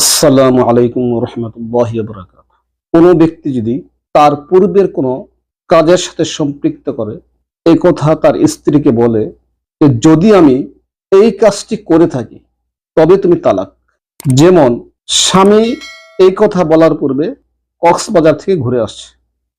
আসসালামু আলাইকুম রহমতুল্লাহ বরাকাত কোনো ব্যক্তি যদি তার পূর্বের কোনো কাজের সাথে সম্পৃক্ত করে, এই কথা তার স্ত্রীকে বলে যে, যদি আমি এই কাজটি করে থাকি, তবে তুমি তালাক। যেমন স্বামী এই কথা বলার পূর্বে কক্সবাজার থেকে ঘুরে আসছে।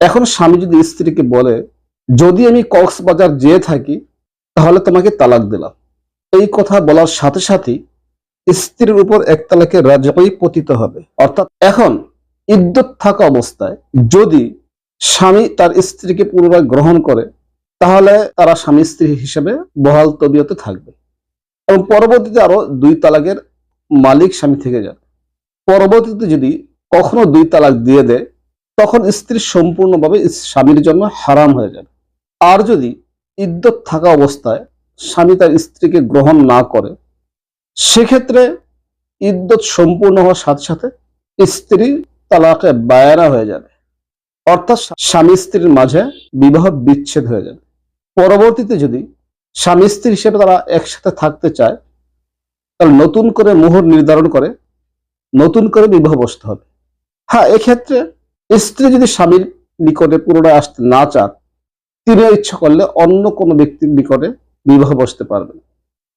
এখন স্বামী যদি স্ত্রীকে বলে, যদি আমি কক্সবাজার যেয়ে থাকি, তাহলে তোমাকে তালাক দিলাম। এই কথা বলার সাথে সাথেই স্ত্রীর উপর এক তালাকে রাজই পতিত হবে। অর্থাৎ এখন ইদ্যত থাকা অবস্থায় যদি স্বামী তার স্ত্রীকে পুনরায় গ্রহণ করে, তাহলে তারা স্বামী স্ত্রী হিসেবে বহাল তবিয়তে থাকবে। এবং পরবর্তীতে আরও দুই তালাকের মালিক স্বামী থেকে যাবে। পরবর্তীতে যদি কখনো দুই তালাক দিয়ে দেয়, তখন স্ত্রী সম্পূর্ণভাবে স্বামীর জন্য হারাম হয়ে যাবে। আর যদি ইদ্যত থাকা অবস্থায় স্বামী তার স্ত্রীকে গ্রহণ না করে সেক্ষেত্রে ইদ্যত সম্পূর্ণ হওয়ার সাথে সাথে স্ত্রী তালাকে বায়রা হয়ে যাবে। অর্থাৎ স্বামী স্ত্রীর মাঝে বিবাহ বিচ্ছেদ হয়ে যাবে। পরবর্তীতে যদি স্বামী স্ত্রী হিসেবে তারা একসাথে থাকতে চায়, তাহলে নতুন করে মোহর নির্ধারণ করে নতুন করে বিবাহ বসতে হবে। হ্যাঁ এক্ষেত্রে স্ত্রী যদি স্বামীর নিকটে পুনরায় আসতে না চান তিনি ইচ্ছা করলে অন্য কোনো ব্যক্তির নিকটে বিবাহ বসতে পারবেন।